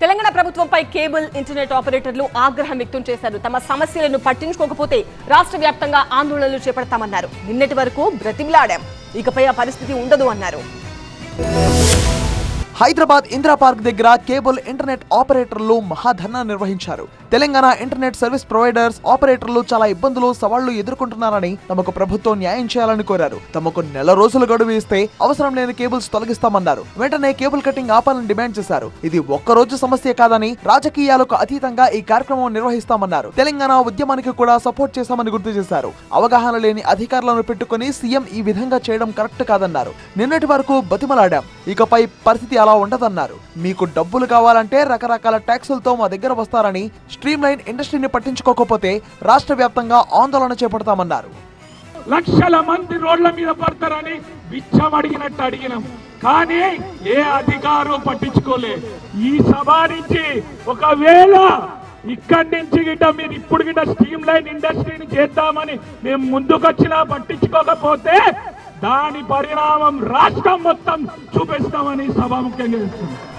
తెలంగాణ ప్రభుత్వంపై cable internet ఆపరేటర్లు ఆగ్రహం వ్యక్తం చేశారు. తమ సమస్యలను పట్టించుకోకపోతే రాష్ట్ర వ్యాప్తంగా ఆందోళనలు చేపడతామన్నారు. నిన్నటి వరకు బ్రతిమిలాడాం. ఇకపై ఆ పరిస్థితి ఉండదు అన్నారు. హైదరాబాద్ ఇందిరా పార్క్ దగ్గర కేబుల్ ఇంటర్నెట్ ఆపరేటర్లు మహాధర్నా నిర్వహించారు. తెలంగాణ ఇంటర్నెట్ సర్వీస్ ప్రొవైడర్స్ ఆపరేటర్లు చాలా ఇబ్బందులు సవాళ్ళు ఎదుర్కొంటున్నారని తమకు ప్రభుత్వం న్యాయం చేయాలని కోరారు. తమకు నెల రోజులు గడువు ఇస్తే అవసరం లేని కేబుల్స్ తొలగిస్తామన్నారు. వెంటనే కేబుల్ కటింగ్ ఆపాలని డిమాండ్ చేశారు. ఇది ఒక్క రోజు సమస్య కాదని రాజకీయాలకు అతీతంగా ఈ కార్యక్రమం నిర్వహిస్తామన్నారు. తెలంగాణ ఉద్యమానికి కూడా సపోర్ట్ చేశామని గుర్తు చేశారు. అవగాహన లేని అధికారులను పెట్టుకుని సీఎం ఈ విధంగా చేయడం కరెక్ట్ కాదన్నారు. నిన్నటి వరకు బతిమలాడాం. ఇకపై పరిస్థితి అలా ఉండదన్నారు. మీకు డబ్బులు కావాలంటే రకరకాల ట్యాక్సులతో మా దగ్గర వస్తారని స్ట్రీమ్ లైన్ ఇండస్ట్రీని పట్టించుకోకపోతే రాష్ట్ర వ్యాప్తంగా ఆందోళన చేపడతామన్నారు. లక్షల మంది రోడ్ల మీద పడతారని బిచ్చం అడిగినట్టు అడిగినాం. కానీ ఏ అధికారం పట్టించుకోలే. ఈ సభ నుంచి ఒకవేళ ఇక్కడి నుంచి గిట్ట మీరు ఇప్పుడు గిట్ట స్ట్రీమ్ లైన్ ఇండస్ట్రీని చేద్దామని మేము ముందుకొచ్చినా పట్టించుకోకపోతే దాని పరిణామం రాష్ట్రం మొత్తం చూపిస్తామని సభాముఖ్యంగా ముఖ్యంగా